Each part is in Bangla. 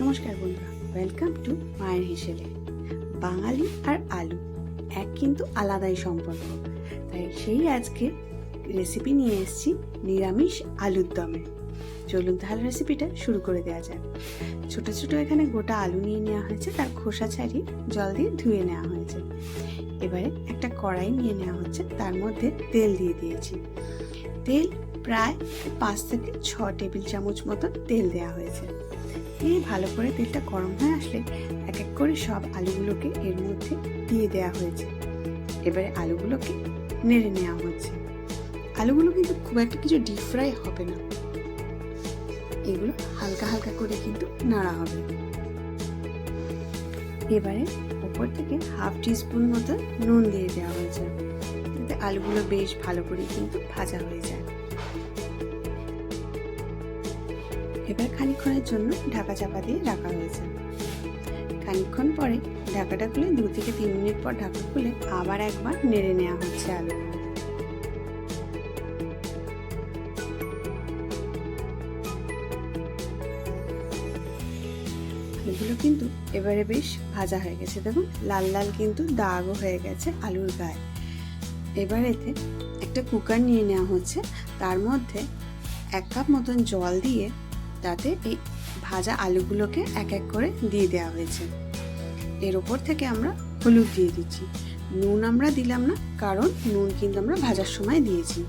নমস্কার বন্ধুরা ওয়েলকাম টু মায়ের হিসেবে। বাঙালি আর আলু, এক কিন্তু আলাদাই সম্পর্ক। তাই সেই আজকে রেসিপি নিয়ে এসেছি নিরামিষ আলুর দমে। চলুন তাহলে রেসিপিটা শুরু করে দেওয়া যাক। ছোট ছোট এখানে গোটা আলু নিয়ে নেওয়া হয়েছে, তার খোসা ছাড়িয়ে জল দিয়ে ধুয়ে নেওয়া হয়েছে। এবারে একটা কড়াই নিয়ে নেওয়া হচ্ছে, তার মধ্যে তেল দিয়ে দিয়েছি। তেল প্রায় পাঁচ থেকে ছ টেবিল চামচ মতো তেল দেওয়া হয়েছে। দিয়ে ভালো করে তেলটা গরম হয়ে আসলে এক এক করে সব আলুগুলোকে এর মধ্যে দিয়ে দেওয়া হয়েছে। এবারে আলুগুলোকে নেড়ে নেওয়া হচ্ছে। আলুগুলো কিন্তু খুব একটা কিছু ডিপ ফ্রাই হবে না। এগুলো হালকা হালকা করে কিন্তু নাড়া হবে। এবারে উপর থেকে হাফ টিস্পুন মতো নুন দিয়ে দেওয়া হয়েছে। আলুগুলো বেশ ভালো করে কিন্তু ভাজা হয়ে যায়। এবার খানিক্ষণের জন্য ঢাকা চাপা দিয়ে রাখা হয়েছে। খানিক্ষণ পরে ঢাকাটা খুলে দু থেকে তিন মিনিট পর ঢাকা খুলে আবার একবার নেড়ে নেওয়া হচ্ছে আলু। আলুগুলো কিন্তু এবারে বেশ ভাজা হয়ে গেছে। দেখুন, লাল লাল কিন্তু দাগও হয়ে গেছে আলুর গায়ে। এবার এতে একটা কুকার নিয়ে নেওয়া হচ্ছে। তার মধ্যে এক কাপ মতন জল দিয়ে তাতে এই ভাজা আলুগুলোকে এক এক করে দিয়ে দেওয়া হয়েছে। এর ওপর থেকে আমরা হলুদ দিয়ে দিচ্ছি। নুন আমরা দিলাম না, কারণ নুন কিন্তু আমরা ভাজার সময় দিয়েছি।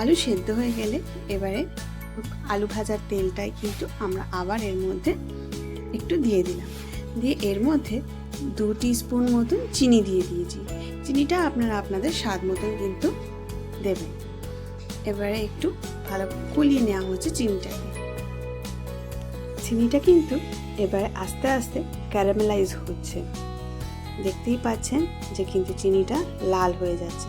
আলু সেদ্ধ হয়ে গেলে এবারে আলু ভাজার তেলটাই কিন্তু আমরা আবার এর মধ্যে একটু দিয়ে দিলাম। দিয়ে এর মধ্যে দু স্পুন মতন চিনি দিয়ে দিয়েছি। চিনিটা আপনারা আপনাদের স্বাদ মতন কিন্তু দেবেন। এবারে একটু ভালো কুলিয়ে নেওয়া হচ্ছে চিনিটাকে। চিনিটা কিন্তু এবারে আস্তে আস্তে ক্যারামেলাইজ হচ্ছে। দেখতেই পাচ্ছেন যে কিন্তু চিনিটা লাল হয়ে যাচ্ছে।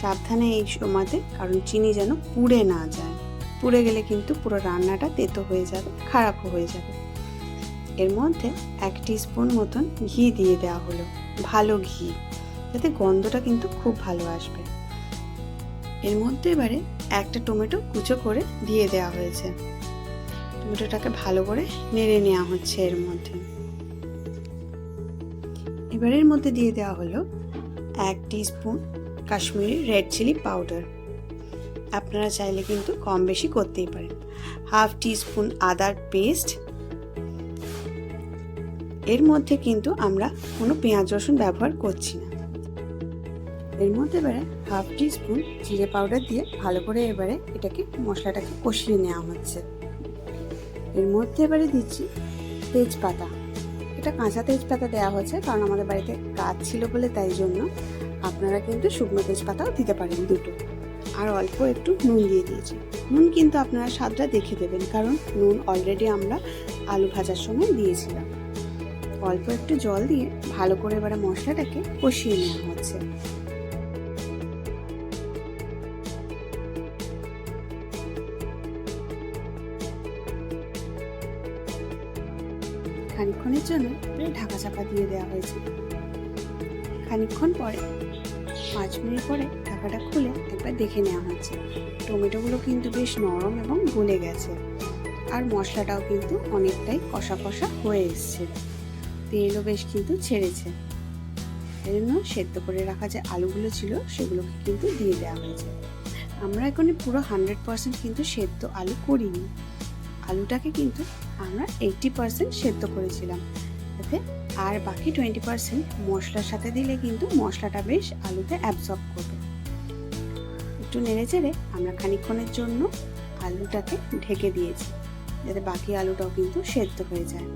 সাবধানে এই সময়তে, কারণ চিনি যেন পুড়ে না যায়। পুড়ে গেলে কিন্তু পুরো রান্নাটা তেতো হয়ে যাবে, খারাপও হয়ে যাবে। এর মধ্যে এক স্পুন মতন ঘি দিয়ে দেওয়া হলো, ভালো ঘি। যাতে গন্ধটা কিন্তু খুব ভালো আসবে। এর মধ্যে এবারে একটা টমেটো কুচো করে দিয়ে দেওয়া হয়েছে। টমেটোটাকে ভালো করে নেড়ে নেওয়া হচ্ছে এর মধ্যে। এবারের মধ্যে দিয়ে দেওয়া হলো এক spoon Kashmiri red chilli powder. আপনারা চাইলে কিন্তু কম বেশি করতেই পারেন। হাফ স্পুন আদার পেস্ট। এর মধ্যে কিন্তু আমরা কোনো পেঁয়াজ রসুন ব্যবহার করছি না। এর মধ্যে এবারে হাফ স্পুন জিরে পাউডার দিয়ে ভালো করে এবারে এটাকে মশলাটাকে কষিয়ে নেওয়া হচ্ছে। এর মধ্যে এবারে দিচ্ছি তেজপাতা। এটা কাঁচা তেজপাতা দেওয়া হয়েছে কারণ আমাদের বাড়িতে কাজ ছিল বলে তাই জন্য আপনারা কিন্তু শুকনো তেজপাতাও দিতে পারেন দুটো। আর অল্প একটু নুন দিয়ে দিয়েছি। নুন কিন্তু আপনারা স্বাদটা দেখে দেবেন কারণ নুন অলরেডি আমরা আলু ভাজার সময় দিয়েছিলাম। অল্প একটু জল দিয়ে ভালো করে এবারে মশলাটাকে কষিয়ে নেওয়া হচ্ছে। খানিক্ষণের জন্য ঢাকা চাপা দিয়ে দেওয়া হয়েছে খানিক্ষণ পরে, পাঁচ মিনিট পরে ঢাকাটা খুলে একবার দেখে নেওয়া হচ্ছে। টমেটোগুলো কিন্তু বেশ নরম এবং গলে গেছে। আর মশলাটাও কিন্তু অনেকটাই কষা কষা হয়ে এসছে। তেলও বেশ কিন্তু ছেড়েছে। এই জন্য সেদ্ধ করে রাখা যে আলুগুলো ছিল, সেগুলোকে কিন্তু দিয়ে দেওয়া হয়েছে। আমরা এখানে পুরো হান্ড্রেড পার্সেন্ট কিন্তু সেদ্ধ আলু করিনি। আলুটাকে কিন্তু আমরা এইটটি পার্সেন্ট সেদ্ধ করেছিলাম। যাতে আর বাকি টোয়েন্টি পার্সেন্ট মশলার সাথে দিলে কিন্তু মশলাটা বেশ আলুতে অ্যাবজর্ব করবে। একটু নেড়ে চেড়ে আমরা খানিক্ষণের জন্য আলুটাকে ঢেকে দিয়েছি, যাতে বাকি আলুটাও কিন্তু সেদ্ধ হয়ে যায়।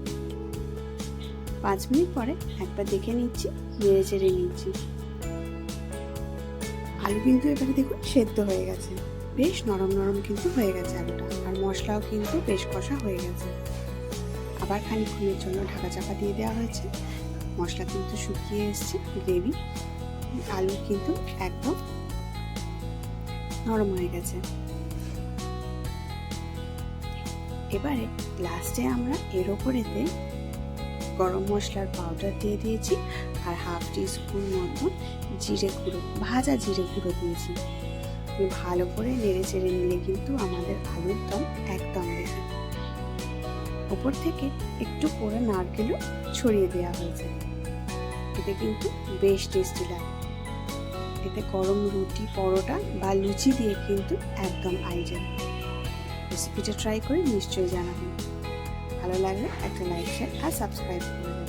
পাঁচ মিনিট পরে একবার দেখে নিচ্ছি, নেড়ে চেড়ে নিচ্ছি। আলু কিন্তু এবারে দেখুন সেদ্ধ হয়ে গেছে। বেশ নরম নরম কিন্তু হয়ে গেছে আলুটা। আর মশলাও কিন্তু বেশ কষা হয়ে গেছে। আবার খানিক্ষণের জন্য ঢাকা চাপা দিয়ে দেওয়া হয়েছে। মশলা কিন্তু শুকিয়ে এসছে, গ্রেভি, আলু কিন্তু একদম নরম হয়ে গেছে। এবারে লাস্টে আমরা এর ওপরেতে গরম মশলার পাউডার দিয়ে দিয়েছি আর হাফ টি স্পুন মতো জিরে গুঁড়ো, ভাজা জিরে গুঁড়ো দিয়েছি। ভালো করে নেড়ে চেড়ে নিলে কিন্তু আমাদের আলুর দম একদম রেডি ওপর থেকে একটু করে নারকেলও ছড়িয়ে দেওয়া হয়েছে। এতে কিন্তু বেশ টেস্টি লাগে। এতে গরম রুটি, পরোটা বা লুচি দিয়ে কিন্তু একদম আইডিয়াল রেসিপিটা ট্রাই করে নিশ্চয়ই জানাবেন। ভালো লাগলে একটা লাইক শেয়ার আর সাবস্ক্রাইব করে দেবেন